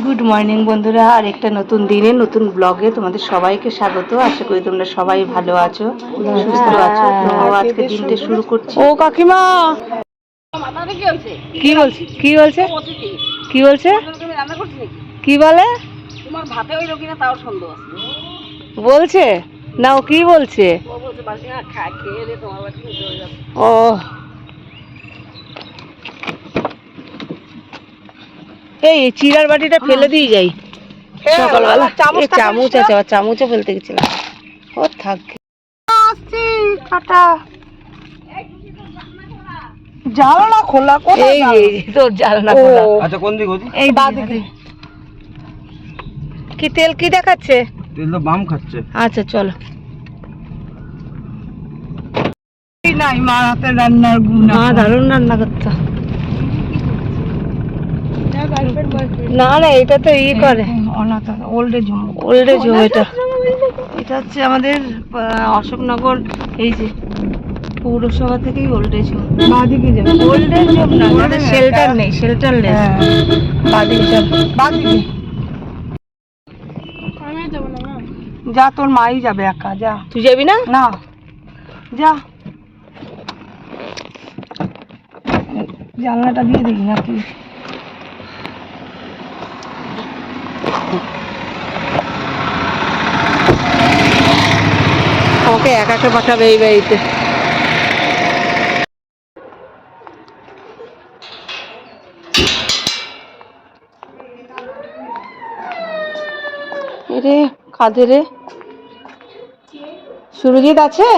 Good morning বন্ধুরা। আর একটা নতুন দিনে নতুন ব্লগে তোমাদের সবাইকে স্বাগত। আশা করি তোমরা সবাই ভালো আছো সুস্থ আছো। তো আজকে দিনটা শুরু করছি। ও কাকিমা! কি বলছে? কি বলছে? কি বলছে? কি বলে তোমার ভাতে হইল কিনা তাও সন্দেহ আছে বলছে না ও কি বলছে ও বলছে বাড়ি না খা খেয়ে দে তোমার বাড়ি থেকে চলে যাবে ও এই চিরার বাটিটা ফেলে দিয়ে যাই। সকালবেলা। চামচ আছে আবার চামচও ফেলতে গেছিলাম ও থাক। আসছি কাটা জানালা খোলা এই তোর জালনা খোলা। আচ্ছা কোন দিক হচ্ছে এই দিকে। কি তেল কি দেখাচ্ছে? তেল তো বাম খাচ্ছে। আচ্ছা চলো। নাই মা হাতে রান্নার গুণ মা দারুণ রান্না করতো না না এটা তো ই করে। অনাথ old age home old age home এটা। এটা হচ্ছে আমাদের অশোকনগর এই যে পৌরসভা থেকেই ওল্ড এজ হোম। বাদিকে যাবে। ওল্ড এজ হোম না আমাদের শেল্টার নেই শেল্টার নেই হ্যাঁ। বাদিকে চল বাদিকে যা তোর মাই যাবে একা যা। তুই যাবি না? না। যা। জানলাটা দিয়ে দেখি নাকি? আমাকে একা একা পাঠাবে এই বাড়িতে। রে কাঁধে রে। সুরজিৎ আছে?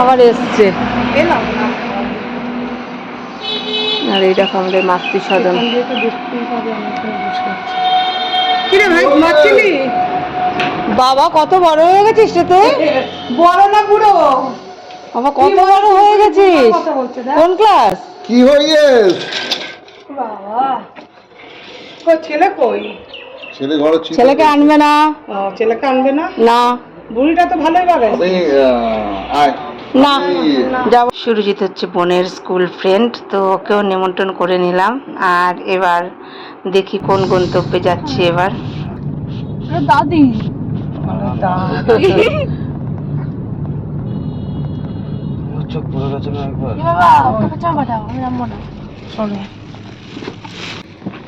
আবার এসছে। আর এই দেখো আমাদের মাতৃ সদন কিরে ভাই ঘুমাচ্ছিলি বাবা কত বড় হয়ে গেছিস রে তুই? বড় না বুড়ো? বাবা কত বড় হয়ে গেছিস? কোন ক্লাস? কি হইয়েস বাবা। কই ছেলে কই? ছেলে ঘরে ছিল। ছেলেকে আনবে না? ও ছেলেকে আনবে না? না। বুড়িটা তো ভালোই পারে আমি আয়। না যাব। সুরজিৎ হচ্ছে বোনের স্কুল ফ্রেন্ড তো ওকেও নিমন্ত্রণ করে নিলাম। আর এবার দেখি কোন গন্তব্যে যাচ্ছি এবার। দাদি।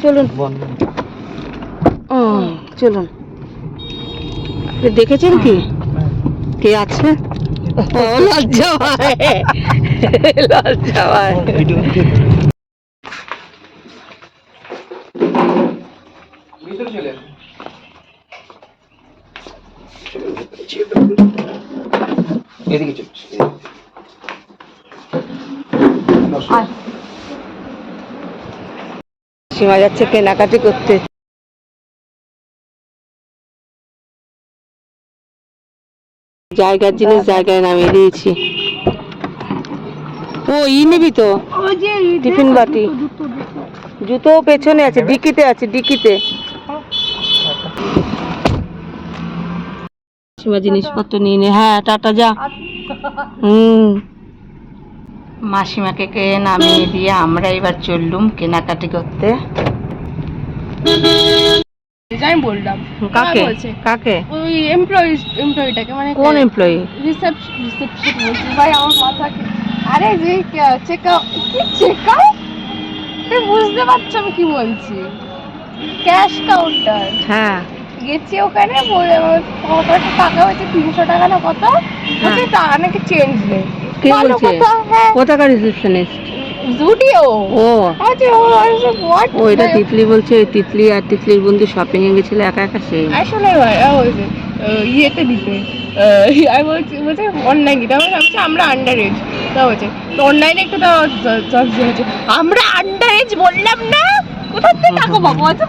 চলুন। ও চলুন। দেখেছেন কি? কে আছে? সীমা যাচ্ছে কেনাকাটি করতে। জায়গার জিনিস জায়গায় নামিয়ে দিয়েছি। ও ই নিবি তো? টিফিন বাটি। জুতো পেছনে আছে ডিকিতে আছে ডিকিতে। জিনিসপত্র নিয়ে নে। হ্যাঁ টাটা যা। হুম। মাসিমাকে কে নামিয়ে দিয়ে আমরা এবার চললুম কেনাকাটি করতে। আমি বললাম। কাকে? বলছে? কাকে? ওই এমপ্লয়ি এমপ্লয়িটাকে মানে কোন এমপ্লয়ি রিসেপশন রিসেপশন বলছি। ভাই আমার মাথা কি- আরে যে চেক আউট কি চেক আউট তুমি বুঝতে পারছ আমি কি বলছি? ক্যাশ কাউন্টার হ্যাঁ। গেছি ওখানে বলে আমার কত টাকা হয়েছে তিনশো টাকা না কত? বলছে টাকা নাকি চেঞ্জ নেই কে বলছে? হ্যাঁ। কোথাকার রিসেপশনিস্ট জুডিও ও। আচ্ছা ও এটা তিতলি বলছে তিতলি আর তিতলির বন্ধু শপিং এ গেছিল একা একা সেই আসলে ইয়েতে দিতে আমি বলছি বলছে অনলাইন দিতে আমি বলছি আমরা আন্ডার এজ তা বলছে তো অনলাইনে একটু তো হয়েছে আমরা আন্ডার এজ বললাম না? কোথা থেকে টাকা পাবো আচ্ছা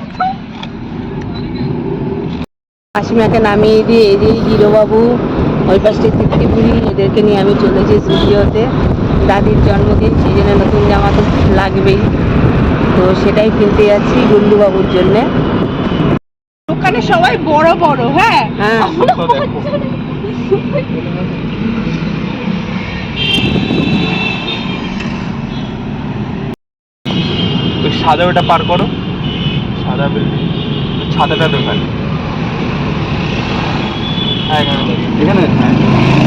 মাসিমাকে নামিয়ে দিয়ে এই যে হিরো বাবু ওই পাশে তিতলি বুড়ি এদেরকে নিয়ে আমি চলেছি স্টুডিওতে দাদির জন্মদিন সেই জন্য নতুন জামা তো লাগবেই। তো সেটাই কিনতে যাচ্ছি গুল্লু বাবুর জন্যে। ওখানে সবাই বড় বড় হ্যাঁ? হ্যাঁ। ছাদে ওটা পার করো। সাদা বিল্ডিং ছাদাটা দোকান। হ্যাঁ এখানে? হ্যাঁ।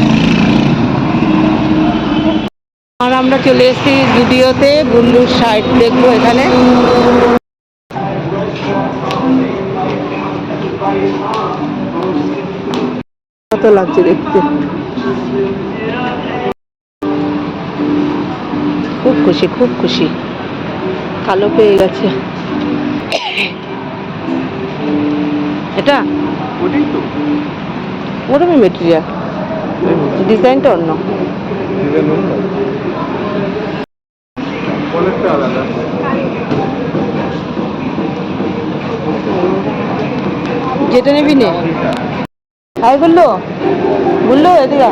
আর আমরা চলে এসেছি জুডিওতে বুল্লুর শার্ট দেখব এখানে। কত লাগছে দেখতে? খুব খুশি খুব খুশি। কালো পেয়ে গেছে। এটা? ওরকমই মেটেরিয়াল ডিজাইনটা অন্য। অনেকটা আলাদা। যেটা নিবি নে। হাই বলল। বলল এদিকে।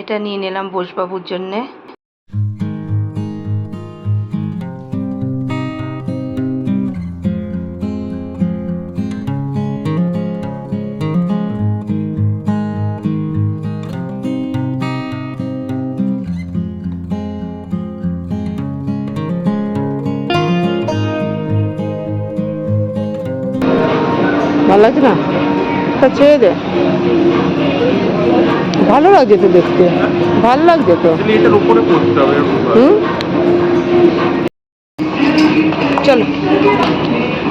এটা নিয়ে নিলাম বোসবাবুর জন্যে। লাগছে না? তা ছেড়ে দে। ভালো লাগছে তো দেখতে। ভালো লাগছে তো। হুম? চলো।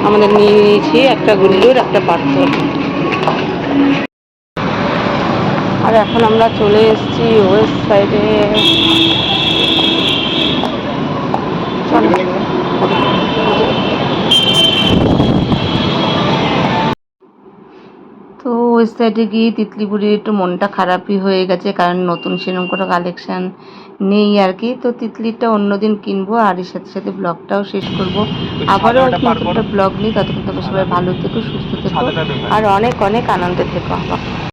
আমাদের নিয়ে নিয়েছি একটা গুল্লুর একটা পাথর। আর এখন আমরা চলে এসেছি ওয়েস্ট সাইডে চলো তো ওই সাইডে গিয়ে তিতলিগুড়ির একটু মনটা খারাপই হয়ে গেছে কারণ নতুন সেরকম কোনো কালেকশান নেই আর কি। তো তিতলিটা অন্যদিন কিনবো আর এর সাথে সাথে ব্লগটাও শেষ করব। আবারও নতুন একটা ব্লগ নিই। ততক্ষণ তোমরা সবাই ভালো থেকো সুস্থ থেকো। আর অনেক অনেক আনন্দে থেকো।